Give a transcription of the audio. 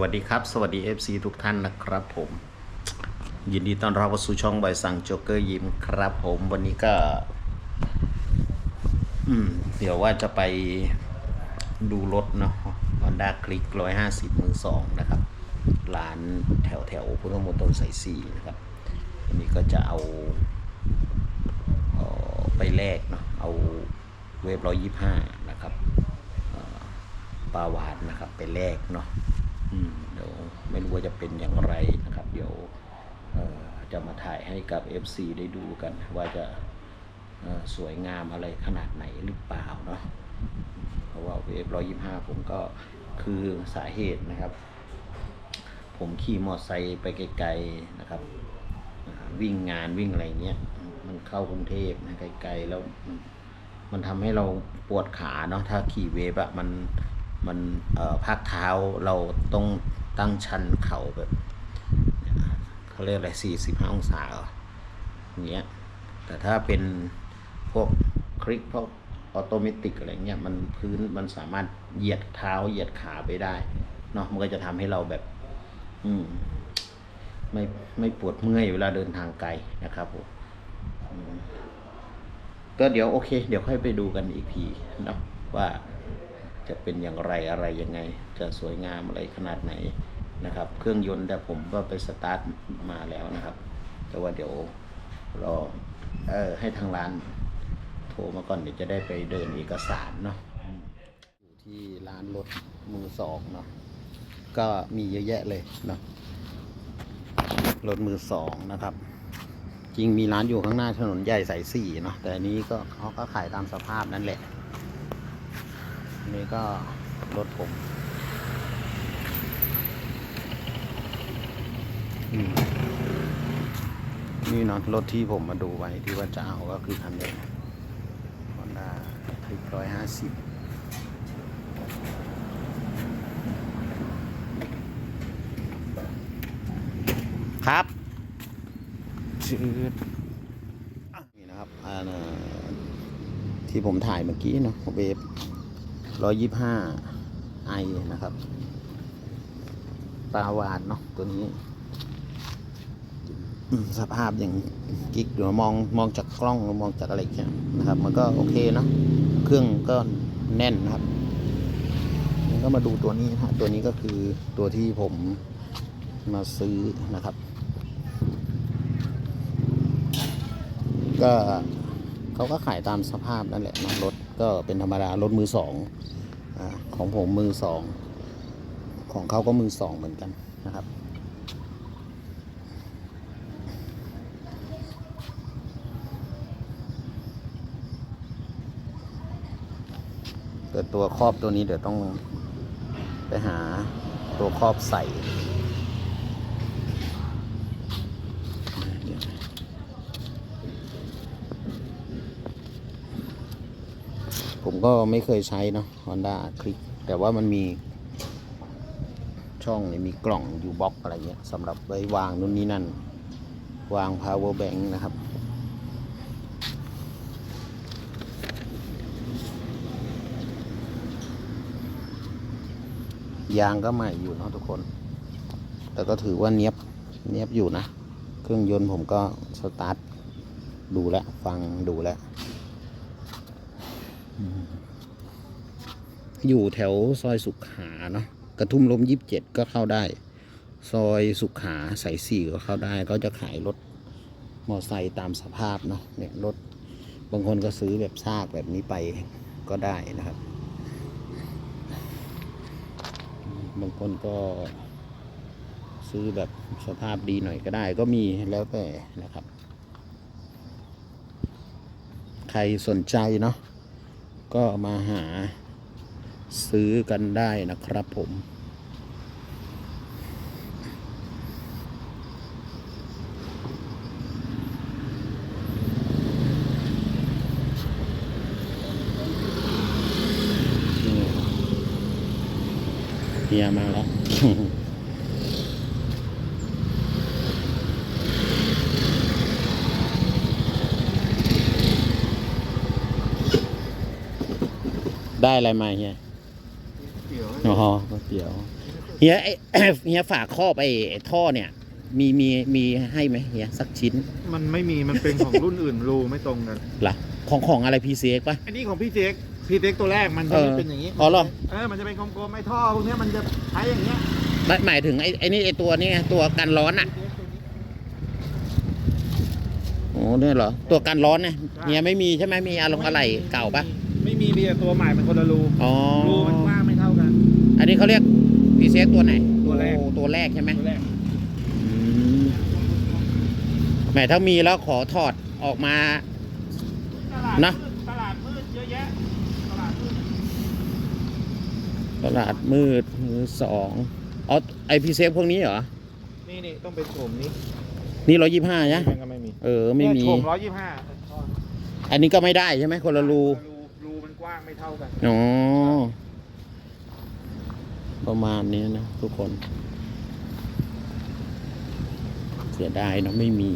วัสดีครับ สวัสดี FC ทุกท่านนะครับผม ยินดีต้อนรับเข้าสู่ช่องใบสั่งโจ๊กเกอร์ยิมครับผมวันนี้ก็ อืม เดี๋ยวว่าจะไปดูรถเนาะ Honda Click 150 มือสองนะครับ ร้านแถวแถวพุทธมณฑลสายสี่นะครับ วันนี้ก็จะเอาเออไปแลกเนาะ เอาเวฟร้อยยี่ห้านะครับปลาวานนะครับ ไปแลกเนาะ เดี๋ยวไม่รู้ว่าจะเป็นอย่างไรนะครับ เดี๋ยวจะมาถ่ายให้กับ FC ได้ดูกัน ว่าจะสวยงามอะไรขนาดไหนหรือเปล่าเนาะเพราะว่าเวฟร้อยยี่ห้าผมก็คือสาเหตุนะครับ ผมขี่มอเตอร์ไซค์ไปไกลๆนะครับ วิ่งงานวิ่งอะไรเงี้ยมันเข้ากรุงเทพนะไกลๆแล้วมันมันทำให้เราปวดขาเนาะถ้าขี่เวฟอะมัน มันเอ่อพักเท้าเราต้องตั้งชันเข่าแบบเขาเรียกอะไรสี่สิบห้าองศาเหรออย่างเงี้ยแต่ถ้าเป็นพวกคลิกพวกออโตเมติกอะไรเงี้ยมันพื้นมันสามารถเหยียดเท้าเหยียดขาไปได้เนาะมันก็จะทำให้เราแบบ อืม ไม่ไม่ปวดเมื่อยเวลาเดินทางไกลนะครับผมก็เดี๋ยวโอเค เดี๋ยวค่อยไปดูกันอีกทีเนาะว่า จะเป็นอย่างไรอะไรยังไง จะสวยงามอะไรขนาดไหนนะครับ เครื่องยนต์แต่ผมก็ไปสตาร์ทมาแล้วนะครับ แต่ว่าเดี๋ยวรอเออให้ทางร้านโทรมาก่อนเดี๋ยวจะได้ไปเดินเอกสารเนาะอยู่ที่ร้านรถมือสองเนาะก็มีเยอะแยะเลยเนาะรถมือสองนะครับ จริงมีร้านอยู่ข้างหน้าถนนใหญ่สายสี่เนาะแต่อันนี้ก็เขาก็ขายตามสภาพนั่นแหละ นนี้ก็รถผมอืมนี่เนาะรถที่ผมมาดูไว้ที่ว่าจะเอาก็คือคันนี้ฮอนด้าคลิกร้อยห้าสิบครับชืดนี่นะครับอ่าน่ะที่ผมถ่ายเมื่อกี้เนาะเวฟ ร้อยยี่ห้าไอนะครับ ปลาวานเนาะตัวนี้ สภาพอย่างกิ๊กเดี๋ยวมองมองจากกล้องหรือมองจากอะไรเงี้ยนะครับ มันก็โอเคเนาะเครื่องก็แน่นนะครับแล้วก็มาดูตัวนี้นะฮะตัวนี้ก็คือตัวที่ผมมาซื้อนะครับ ก็เขาก็ขายตามสภาพนั่นแหละนะรถ ก็เป็นธรรมดารถมือสองอของผมมือสองของเขาก็มือสองเหมือนกันนะครับแต่ตัวครอบตัวนี้เดี๋ยวต้องไปหาตัวครอบใส่ ผมก็ไม่เคยใช้เนาะ Honda Click แต่ว่ามันมีช่องมีกล่องอยู่บ็อกอะไรเงี้ยสำหรับไว้วางนู่นนี่นั่น วาง power bank นะครับ ยางก็ใหม่อยู่เนาะทุกคน แต่ก็ถือว่าเนี้ยบ เนี้ยบอยู่นะ เครื่องยนต์ผมก็สตาร์ทดูแลฟังดูแล้ว อยู่แถวซอยสุขาเนาะกระทุ่มลมยี่สิบเจ็ดก็เข้าได้ ซอยสุขาสายสี่ก็เข้าได้ ก็จะขายรถมอไซค์ตามสภาพเนาะเนี่ยรถบางคนก็ซื้อแบบซากแบบนี้ไปก็ได้นะครับ บางคนก็ซื้อแบบสภาพดีหน่อยก็ได้ ก็มีแล้วแต่นะครับ ใครสนใจเนาะ ก็มาหาซื้อกันได้นะครับผม เฮียมาแล้ว ได้อะไรมาเฮียเดี๋ยวอ๋อก๋วยเตี๋ยวเฮียไอ้เฮียฝากครอบไอ้ไอ้ท่อเนี่ย มีมีมีให้ไหมเฮียสักชิ้น มันไม่มีมันเป็นของรุ่นอื่นรูไม่ตรงกันล่ะของของอะไร PCX ป่ะอันนี้ของพี่เจ๊กพี่เจ๊กตัวแรกมันจะเออเป็นอย่างนี้อ๋อเหรอเออมันจะเป็นกลมๆไอ้ท่อพวกเนี้ยมันจะใช้อย่างเงี้ยหมายหมายถึงไอ้ไอ้นี่ไอ้ตัวนี้ไงตัวกันร้อนอะพี่เจ๊กตัวนี้โอ้เนี่ยเหรอตัวกันร้อนเนี่ยเฮียไม่มีใช่ไหมมีอารมณ์อะไรเก่าปะ ไม่มีมีแต่ตัวใหม่มันคนละรูอ๋อ รูมันกว้างไม่เท่ากัน อันนี้เขาเรียก PCX ตัวไหนตัวแรก โอ้ตัวแรกใช่ไหมตัวแรกอืมแหมถ้ามีแล้วขอถอดออกมา ตลาดนะ มืดตลาดมืดเยอะแยะตลาดมืดตลาดมืดมือสองอ๋อไอพีเซฟพวกนี้เหรอ นี่นี่ต้องเป็นโฉมนี้นี่ร้อยยี่ห้าใช่มันก็ไม่มีเออ ไม่มีเนี่ยโฉมร้อยยี่ห้าอันนี้ก็ไม่ได้ใช่ไหมคนละรูรูมันก ว้างไม่เท่ากัน อ๋อ ประมาณนี้นะทุกคน เสียดายเนาะไม่มี